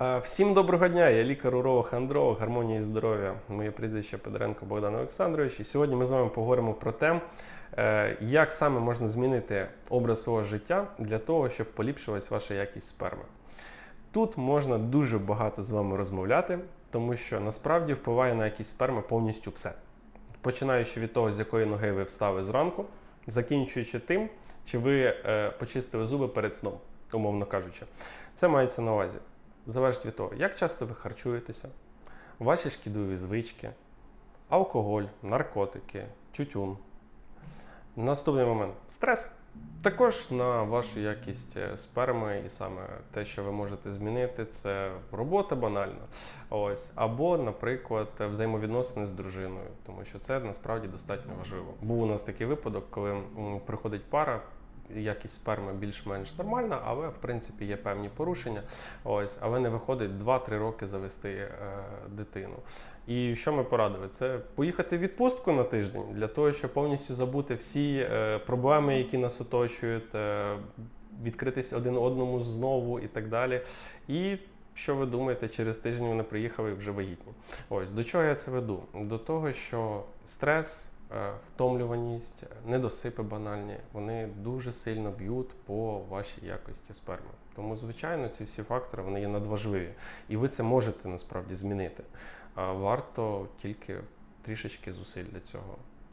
Всім доброго дня! Я лікар уролог андролог і здоров'я. Моє прізвище Педренко Богдан Олександрович. І сьогодні ми з вами поговоримо про те, е, як саме можна змінити образ свого життя для того, щоб поліпшилась ваша якість сперми. Тут можна дуже багато з вами розмовляти, тому що насправді впливає на якість сперми повністю все. Починаючи від того, з якої ноги ви встали зранку, закінчуючи тим, чи ви е, почистили зуби перед сном, умовно кажучи. Це мається на увазі. Залежить від того, як часто ви харчуєтеся, ваші шкідливі звички, алкоголь, наркотики, тютюн. Наступний момент стрес. Також на вашу якість е, сперми, і саме те, що ви можете змінити, це робота банальна. Ось, або, наприклад, взаємовідносини з дружиною, тому що це насправді достатньо важливо. Був у нас такий випадок, коли приходить пара. Якість сперми більш-менш нормальна, але в принципі є певні порушення. Ось, але не виходить 2-3 роки завести е, дитину. І що ми порадили? Це поїхати в відпустку на тиждень для того, щоб повністю забути всі е, проблеми, які нас оточують, е, відкритись один одному знову і так далі. І що ви думаєте, через тиждень вони приїхали вже вагітні. Ось до чого я це веду? До того, що стрес, втомлюваність, недосипи банальні, вони дуже сильно б'ють по вашій якості сперми. Тому, звичайно, ці всі фактори вони є надважливі. І ви це можете насправді змінити. Варто тільки трішечки зусиль для цього